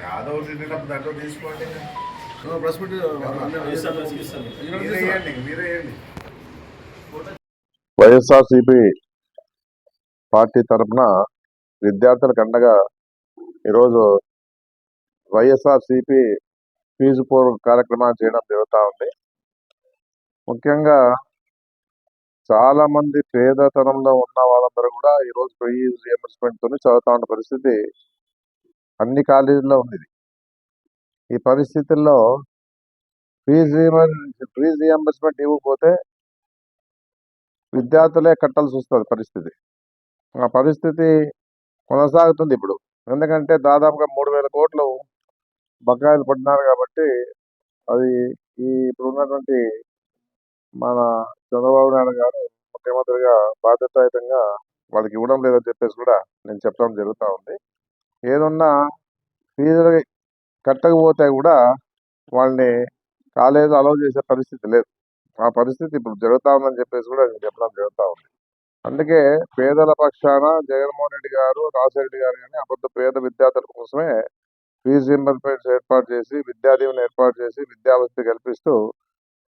యాదవ్ తినేటప్పుడు దాంట్లో తీసుకోండి. ప్రెస్ మీట్ వైఎస్ఆర్సిపి పార్టీ తరఫున విద్యార్థులకు అండగా ఈరోజు వైఎస్ఆర్సిపి ఫీజు పూర్వ కార్యక్రమాన్ని చేయడం జరుగుతూ ఉంది. ముఖ్యంగా చాలా మంది పేదతనంలో ఉన్న వాళ్ళందరూ కూడా ఈరోజు ఫీజు రియంబర్స్మెంట్ తోని చదువుతా ఉన్న పరిస్థితి అన్ని కాలేజీల్లో ఉంది ఇది. ఈ పరిస్థితుల్లో ఫీజు ఫీజు రియంబర్స్మెంట్ ఇవ్వకపోతే విద్యార్థులే కట్టాల్సి వస్తుంది పరిస్థితి. ఆ పరిస్థితి కొనసాగుతుంది ఇప్పుడు. ఎందుకంటే దాదాపుగా మూడు వేల కోట్లు బకాయిలు పడినారు కాబట్టి అది ఈ ఇప్పుడు ఉన్నటువంటి మన చంద్రబాబు నాయుడు గారు ముఖ్యమంత్రిగా బాధ్యతాయుతంగా వాళ్ళకి ఇవ్వడం లేదని చెప్పేసి కూడా నేను చెప్పడం జరుగుతూ ఉంది. ఏదున్నా ఫీజులు కట్టకపోతే కూడా వాళ్ళని కాలేజ్ అలౌ చేసే పరిస్థితి లేదు. ఆ పరిస్థితి ఇప్పుడు జరుగుతా ఉందని చెప్పేసి కూడా నేను చెప్పడం జరుగుతూ ఉంది. అందుకే పేదల పక్షాన జగన్మోహన్ రెడ్డి గారు రాజశేఖర గారు కానీ అబద్ధ పేద విద్యార్థుల కోసమే ఫీజు రింబర్స్మెంట్స్ ఏర్పాటు చేసి విద్యా ఏర్పాటు చేసి విద్యావస్థ కల్పిస్తూ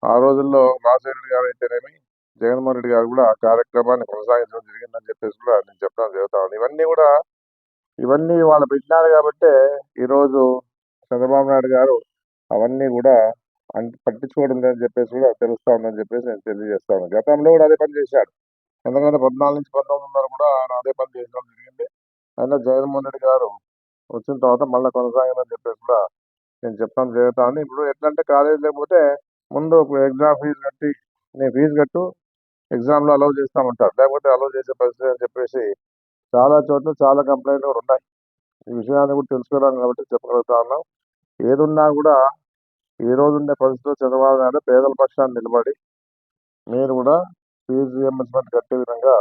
ఆ రోజుల్లో రాజశేఖర గారు అయితేనేమి జగన్మోహన్ రెడ్డి గారు కూడా ఆ కార్యక్రమాన్ని కొనసాగించడం జరిగిందని చెప్పేసి కూడా నేను చెప్పడం జరుగుతా ఉంది. ఇవన్నీ కూడా ఇవన్నీ వాళ్ళు పెట్టినారు కాబట్టే ఈరోజు చంద్రబాబు నాయుడు గారు అవన్నీ కూడా అంటే పట్టించుకోవడం లేదని చెప్పేసి కూడా తెలుస్తా ఉందని చెప్పేసి నేను తెలియజేస్తాను గతంలో కూడా అదే పని చేశాడు. ఎందుకంటే పద్నాలుగు నుంచి పంతొమ్మిది వందలు కూడా ఆయన అదే పని చేయడం జరిగింది. అయినా జగన్మోహన్ రెడ్డి గారు వచ్చిన తర్వాత మళ్ళీ కొనసాగిందని చెప్పేసి కూడా నేను చెప్పడం జరుగుతాను ఇప్పుడు ఎట్లంటే కాలేజ్ లేకపోతే ముందు ఎగ్జామ్ ఫీజు కట్టి నేను ఫీజు కట్టు ఎగ్జామ్లో అలౌ చేస్తామంటారు లేకపోతే అలౌ చేసే పరిస్థితి అని చెప్పేసి చాలా చోట్ల చాలా కంప్లైంట్లు కూడా ఉన్నాయి. ఈ విషయాన్ని కూడా తెలుసుకున్నాం కాబట్టి చెప్పగలుగుతా ఉన్నాం. ఏదున్నా కూడా ఈ రోజు ఉండే పరిస్థితిలో చంద్రబాబు నాయుడు పేదల పక్షాన్ని నిలబడి మీరు కూడా ఫీజు రియంబర్స్మెంట్ కట్టే విధంగా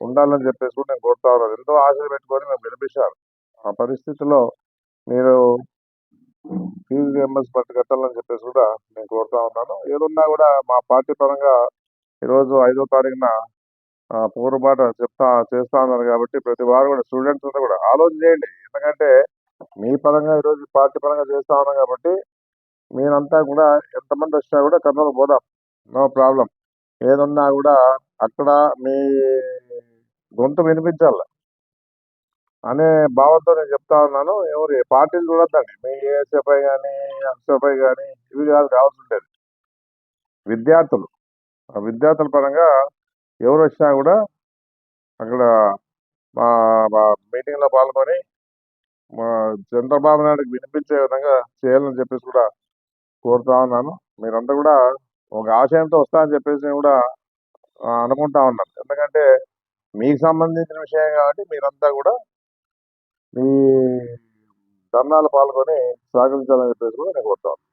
ఉండాలని చెప్పేసి కూడా నేను కోరుతా ఉన్నాను. ఎంతో ఆశలు పెట్టుకొని మేము వినిపించాను ఆ పరిస్థితిలో మీరు ఫీజు రియంబర్స్మెంట్ కట్టాలని చెప్పేసి కూడా నేను కోరుతా ఉన్నాను. ఏదున్నా కూడా మా పార్టీ పరంగా ఈరోజు ఐదో తారీఖున ఆ, చెప్తా చేస్తా ఉన్నారు కాబట్టి ప్రతి వారు కూడా స్టూడెంట్స్ అంతా కూడా ఆలోచన చేయండి. ఎందుకంటే మీ పరంగా ఈరోజు పార్టీ పరంగా చేస్తా ఉన్నాం కాబట్టి మీరంతా కూడా ఎంతమంది వచ్చినా కూడా కర్నూలు పోదాం. No problem. ఏదున్నా కూడా అక్కడ మీ గొంతు వినిపించాలి. అనే భావంతో నేను చెప్తా ఉన్నాను. ఎవరి పార్టీలు చూడొద్దండి. మీ ఏఎస్ఎఫ్ఐ కానీ ఎస్ఎఫ్ఐ కానీ ఇవి కాదు కావాల్సి ఉండేది విద్యార్థులు. ఆ విద్యార్థుల పరంగా ఎవరు వచ్చినా కూడా అక్కడ మా మీటింగ్లో పాల్గొని మా చంద్రబాబు నాయుడుకి వినిపించే విధంగా చేయాలని చెప్పేసి కూడా కోరుతా ఉన్నాను. మీరంతా కూడా ఒక ఆశయంతో వస్తా అని చెప్పేసి కూడా అనుకుంటా ఉన్నాను. ఎందుకంటే మీకు సంబంధించిన విషయం కాబట్టి మీరంతా కూడా మీ ధర్నాలు పాల్గొని సహకరించాలని చెప్పేసి కూడా నేను కోరుతా ఉన్నాను.